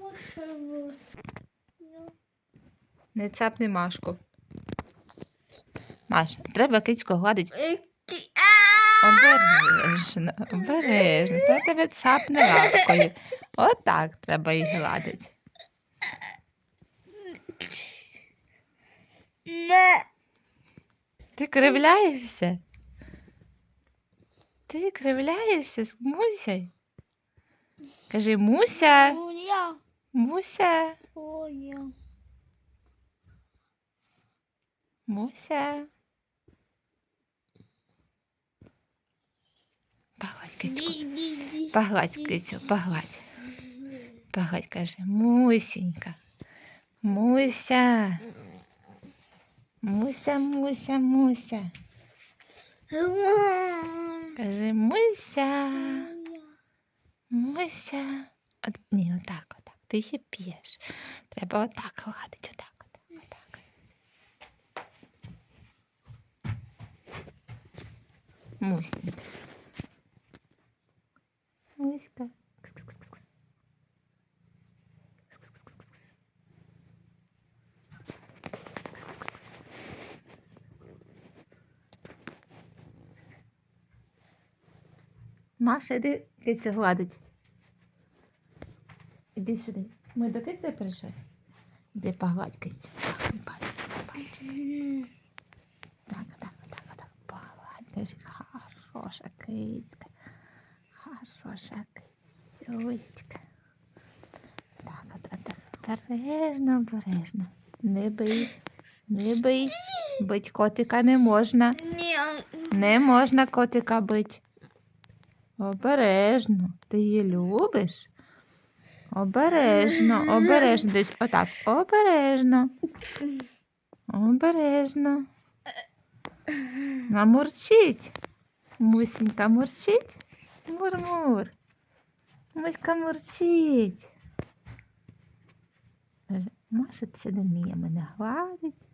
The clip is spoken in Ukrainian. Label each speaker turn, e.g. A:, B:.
A: Мушу. Ну,
B: Не цапни Машку. Маша, треба кицьку гладити
A: які-
B: обережно, обережно. То тебе цапне лапкою. Отак треба їх гладити. Ти кривляєшся? Ти кривляєшся Мусею? Кажи, Муся. Муся,
A: Моя.
B: Муся. Погладь кицьку. Погладь кицю, погладь. Погладь, каже, Мусінька. Муся. Муся, Муся, Муся. Каже, Муся.
A: Моя.
B: От, ні, отак, отак. Ти ще п'єш. Треба отак гладити, отак, отак, отак. Мусінька. Муська. Кс-кс-кс-кс. Кс-кс-кс-кс. Кс-кс-кс-кс. Маша, іди кицю гладить. Іди сюди. Ми до киці прийшли. Іди погладь кицю. Так, так, так, так. Погладь. Кажи, хороша кицька. Хороша кицюлечка. Так, так, так. Обережно, обережно. Не бий. Не бий. Бить котика не можна. Не можна котика бить. Обережно. Ти її любиш? Обережно, обережно. Десь отак. Обережно. Обережно. Намурчить. Мусінька мурчить. Мур-мур. Муська мурчить. Маша ще не вміє мене гладить.